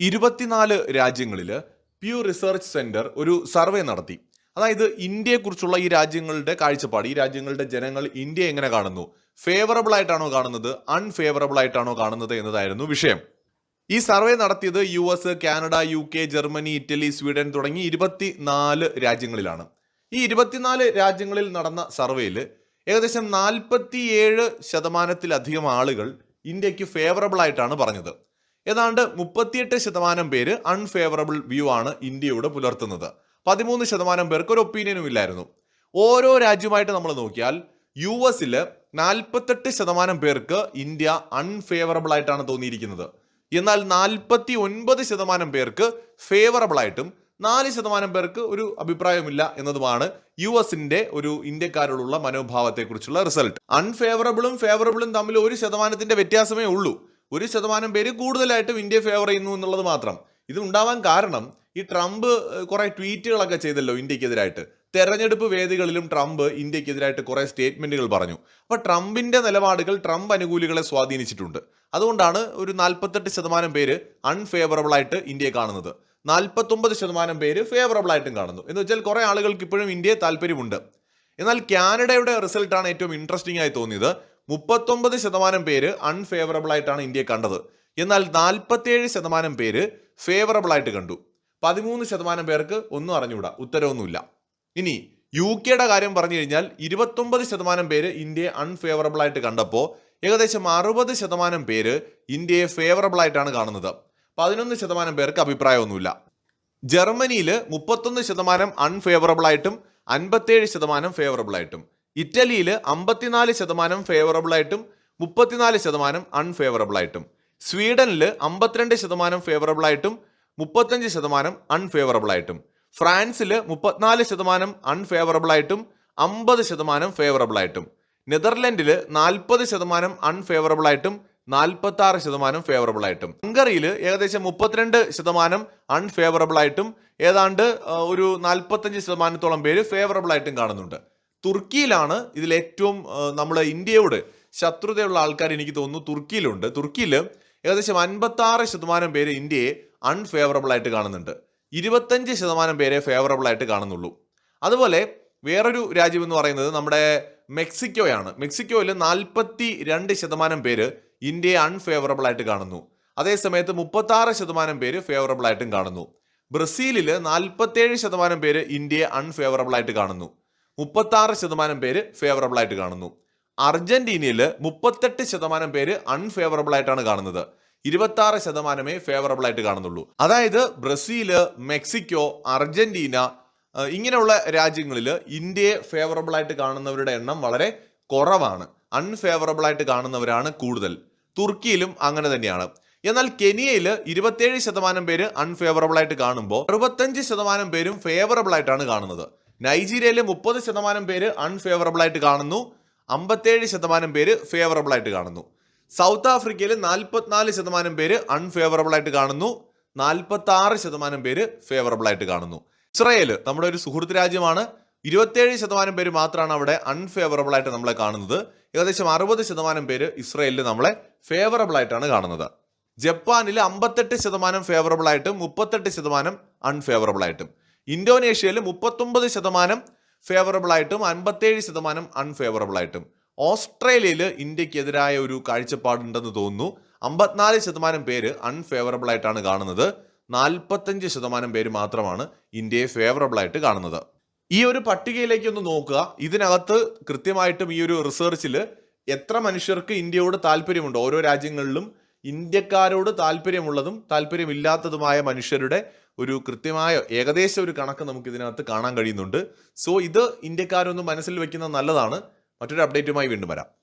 ഇരുപത്തിനാല് രാജ്യങ്ങളിൽ Pew research centre ഒരു സർവേ നടത്തി. അതായത് ഇന്ത്യയെക്കുറിച്ചുള്ള ഈ രാജ്യങ്ങളുടെ കാഴ്ചപ്പാട് ഈ രാജ്യങ്ങളുടെ ജനങ്ങൾ ഇന്ത്യ എങ്ങനെ കാണുന്നു? ഫേവറബിൾ ആയിട്ടാണോ കാണുന്നത്? അൺഫേവറബിൾ ആയിട്ടാണോ കാണുന്നത് എന്നതായിരുന്നു വിഷയം. ഈ സർവേ നടത്തിയത് U S Canada U K Germany Italy Sweden തുടങ്ങി ഇരുപത്തിനാല് രാജ്യങ്ങളിലാണ്. ഈ ഇരുപത്തിനാല് രാജ്യങ്ങളിൽ നടന്ന സർവേയിൽ ഏകദേശം നാൽപ്പത്തിയേഴ് ശതമാനത്തിലധികം ആളുകൾ ഇന്ത്യയ്ക്ക് ഫേവറബിൾ ആയിട്ടാണ് പറഞ്ഞത്. ഏതാണ്ട് മുപ്പത്തിയെട്ട് ശതമാനം പേര് അൺഫേവറബിൾ വ്യൂ ആണ് ഇന്ത്യയോട് പുലർത്തുന്നത്. പതിമൂന്ന് ശതമാനം പേർക്ക് ഒരു ഒപ്പീനിയനും ഇല്ലായിരുന്നു. ഓരോ രാജ്യമായിട്ട് നമ്മൾ നോക്കിയാൽ യു എസിൽ നാൽപ്പത്തെട്ട് ശതമാനം പേർക്ക് ഇന്ത്യ അൺഫേവറബിൾ ആയിട്ടാണ് തോന്നിയിരിക്കുന്നത്. എന്നാൽ നാൽപ്പത്തി ഒൻപത് ശതമാനം പേർക്ക് ഫേവറബിൾ ആയിട്ടും നാല് ശതമാനം പേർക്ക് ഒരു അഭിപ്രായമില്ല എന്നതുമാണ് യു എസിന്റെ ഒരു ഇന്ത്യക്കാരോടുള്ള മനോഭാവത്തെക്കുറിച്ചുള്ള റിസൾട്ട് അൺഫേവറബിളും ഫേവറബിളും തമ്മിൽ ഒരു ശതമാനത്തിന്റെ വ്യത്യാസമേ ഉള്ളൂ. ഒരു ശതമാനം പേര് കൂടുതലായിട്ടും ഇന്ത്യ ഫേവർ ചെയ്യുന്നു എന്നുള്ളത് മാത്രം. ഇത് ഉണ്ടാവാൻ കാരണം ഈ ട്രംപ് കുറേ ട്വീറ്റുകളൊക്കെ ചെയ്തല്ലോ ഇന്ത്യക്കെതിരായിട്ട്. തെരഞ്ഞെടുപ്പ് വേദികളിലും ട്രംപ് ഇന്ത്യക്കെതിരായിട്ട് കുറെ സ്റ്റേറ്റ്മെന്റുകൾ പറഞ്ഞു. അപ്പൊ ട്രംപിന്റെ നിലപാടുകൾ ട്രംപ് അനുകൂലികളെ സ്വാധീനിച്ചിട്ടുണ്ട്. അതുകൊണ്ടാണ് ഒരു നാൽപ്പത്തെട്ട് ശതമാനം പേര് അൺഫേവറബിൾ ആയിട്ട് ഇന്ത്യയെ കാണുന്നത്. നാൽപ്പത്തൊമ്പത് ശതമാനം പേര് ഫേവറബിൾ ആയിട്ടും കാണുന്നു. എന്ന് വെച്ചാൽ കുറെ ആളുകൾക്ക് ഇപ്പോഴും ഇന്ത്യയെ താല്പര്യമുണ്ട്. എന്നാൽ കാനഡയുടെ റിസൾട്ടാണ് ഏറ്റവും ഇൻട്രസ്റ്റിംഗ് ആയി തോന്നിയത്. മുപ്പത്തൊമ്പത് ശതമാനം പേര് അൺഫേവറബിൾ ആയിട്ടാണ് ഇന്ത്യയെ കണ്ടത്. എന്നാൽ നാൽപ്പത്തേഴ് ശതമാനം പേര് ഫേവറബിൾ ആയിട്ട് കണ്ടു. പതിമൂന്ന് ശതമാനം പേർക്ക് ഒന്നും അറിഞ്ഞുകൂടാ. ഉത്തരവൊന്നുമില്ല. ഇനി യു കെയുടെ കാര്യം പറഞ്ഞു കഴിഞ്ഞാൽ ഇരുപത്തൊമ്പത് ശതമാനം പേര് ഇന്ത്യയെ അൺഫേവറബിൾ ആയിട്ട് കണ്ടപ്പോൾ ഏകദേശം അറുപത് ശതമാനം പേര് ഇന്ത്യയെ ഫേവറബിൾ ആയിട്ടാണ് കാണുന്നത്. പതിനൊന്ന് ശതമാനം പേർക്ക് അഭിപ്രായമൊന്നുമില്ല. ജർമ്മനിയിൽ മുപ്പത്തൊന്ന് ശതമാനം അൺഫേവറബിൾ ആയിട്ടും അൻപത്തേഴ് ശതമാനം ഫേവറബിൾ ആയിട്ടും. ഇറ്റലിയിൽ അമ്പത്തിനാല് ശതമാനം ഫേവറബിളായിട്ടും മുപ്പത്തിനാല് ശതമാനം അൺഫേവറബിളായിട്ടും സ്വീഡനിൽ അമ്പത്തിരണ്ട് ശതമാനം ഫേവറബിളായിട്ടും മുപ്പത്തഞ്ച് ശതമാനം അൺഫേവറബിളായിട്ടും ഫ്രാൻസിൽ മുപ്പത്തിനാല് ശതമാനം അൺഫേവറബിളായിട്ടും അമ്പത് ശതമാനം ഫേവറബിളായിട്ടും നെതർലൻഡിൽ നാൽപ്പത് ശതമാനം അൺഫേവറബിളായിട്ടും നാൽപ്പത്തി ആറ് ശതമാനം ഫേവറബിൾ ആയിട്ടും. ഹംഗറിയിൽ ഏകദേശം മുപ്പത്തിരണ്ട് ശതമാനം അൺഫേവറബിൾ ആയിട്ടും ഏതാണ്ട് ഒരു നാൽപ്പത്തഞ്ച് ശതമാനത്തോളം പേര് ഫേവറബിൾ ആയിട്ടും കാണുന്നുണ്ട്. തുർക്കിയിലാണ് ഇതിൽ ഏറ്റവും നമ്മുടെ ഇന്ത്യയോട് ശത്രുതയുള്ള ആൾക്കാർ എനിക്ക് തോന്നുന്നു തുർക്കിയിലുണ്ട്. തുർക്കിയിൽ ഏകദേശം അൻപത്താറ് ശതമാനം പേര് ഇന്ത്യയെ അൺഫേവറബിൾ ആയിട്ട് കാണുന്നുണ്ട്. ഇരുപത്തഞ്ച് ശതമാനം പേരെ ഫേവറബിൾ ആയിട്ട് കാണുന്നുള്ളൂ. അതുപോലെ വേറൊരു രാജ്യം എന്ന് പറയുന്നത് നമ്മുടെ മെക്സിക്കോയാണ്. മെക്സിക്കോയിൽ നാൽപ്പത്തി രണ്ട് ശതമാനം പേര് ഇന്ത്യയെ അൺഫേവറബിൾ ആയിട്ട് കാണുന്നു. അതേസമയത്ത് മുപ്പത്താറ് ശതമാനം പേര് ഫേവറബിൾ ആയിട്ടും കാണുന്നു. ബ്രസീലിൽ നാൽപ്പത്തേഴ് ശതമാനം പേര് ഇന്ത്യയെ അൺഫേവറബിൾ ആയിട്ട് കാണുന്നു. മുപ്പത്തി ആറ് ശതമാനം പേര് ഫേവറബിൾ ആയിട്ട് കാണുന്നു. അർജന്റീനയിൽ മുപ്പത്തെട്ട് ശതമാനം പേര് അൺഫേവറബിൾ ആയിട്ടാണ് കാണുന്നത്. ഇരുപത്തി ആറ് ശതമാനമേ ഫേവറബിൾ ആയിട്ട് കാണുന്നുള്ളൂ. അതായത് ബ്രസീൽ മെക്സിക്കോ അർജന്റീന ഇങ്ങനെയുള്ള രാജ്യങ്ങളിൽ ഇന്ത്യയെ ഫേവറബിൾ ആയിട്ട് കാണുന്നവരുടെ എണ്ണം വളരെ കുറവാണ്. അൺഫേവറബിൾ ആയിട്ട് കാണുന്നവരാണ് കൂടുതൽ. തുർക്കിയിലും അങ്ങനെ തന്നെയാണ്. എന്നാൽ കെനിയയിൽ ഇരുപത്തേഴ് ശതമാനം പേര് അൺഫേവറബിൾ ആയിട്ട് കാണുമ്പോൾ അറുപത്തഞ്ച് ശതമാനം പേരും ഫേവറബിൾ ആയിട്ടാണ് കാണുന്നത്. നൈജീരിയയിൽ മുപ്പത് ശതമാനം പേര് അൺഫേവറബിൾ ആയിട്ട് കാണുന്നു. അമ്പത്തേഴ് ശതമാനം പേര് ഫേവറബിൾ ആയിട്ട് കാണുന്നു. സൗത്ത് ആഫ്രിക്കയിൽ നാൽപ്പത്തിനാല് ശതമാനം പേര് അൺഫേവറബിൾ ആയിട്ട് കാണുന്നു. നാൽപ്പത്തി ആറ് ശതമാനം പേര് ഫേവറബിൾ ആയിട്ട് കാണുന്നു. ഇസ്രായേൽ നമ്മുടെ ഒരു സുഹൃത്ത് രാജ്യമാണ്. ഇരുപത്തേഴ് ശതമാനം പേര് മാത്രമാണ് അവിടെ അൺഫേവറബിൾ ആയിട്ട് നമ്മളെ കാണുന്നത്. ഏകദേശം അറുപത് ശതമാനം പേര് ഇസ്രായേലിൽ നമ്മളെ ഫേവറബിൾ ആയിട്ടാണ് കാണുന്നത്. ജപ്പാനിൽ അമ്പത്തെട്ട് ശതമാനം ഫേവറബിൾ ആയിട്ടും മുപ്പത്തെട്ട് ശതമാനം അൺഫേവറബിൾ ആയിട്ടും. ഇന്തോനേഷ്യയിൽ മുപ്പത്തൊമ്പത് ശതമാനം ഫേവറബിൾ ആയിട്ടും അൻപത്തേഴ് ശതമാനം അൺഫേവറബിൾ ആയിട്ടും. ഓസ്ട്രേലിയയിൽ ഇന്ത്യക്കെതിരായ ഒരു കാഴ്ചപ്പാടുണ്ടെന്ന് തോന്നുന്നു. അമ്പത്തിനാല് ശതമാനം പേര് അൺഫേവറബിൾ ആയിട്ടാണ് കാണുന്നത്. നാൽപ്പത്തഞ്ച് ശതമാനം പേര് മാത്രമാണ് ഇന്ത്യയെ ഫേവറബിൾ ആയിട്ട് കാണുന്നത്. ഈ ഒരു പട്ടികയിലേക്ക് ഒന്ന് നോക്കുക. ഇതിനകത്ത് കൃത്യമായിട്ടും ഈ ഒരു റിസർച്ചിൽ എത്ര മനുഷ്യർക്ക് ഇന്ത്യയോട് താല്പര്യമുണ്ട്? ഓരോ രാജ്യങ്ങളിലും ഇന്ത്യക്കാരോട് താല്പര്യമുള്ളതും താല്പര്യമില്ലാത്തതുമായ മനുഷ്യരുടെ ഒരു കൃത്യമായ ഏകദേശ ഒരു കണക്ക് നമുക്ക് ഇതിനകത്ത് കാണാൻ കഴിയുന്നുണ്ട്. സോ ഇത് ഇന്ത്യക്കാരൊന്നും മനസ്സിൽ വെക്കുന്നത് നല്ലതാണ്. മറ്റൊരു അപ്ഡേറ്റുമായി വീണ്ടും വരാം.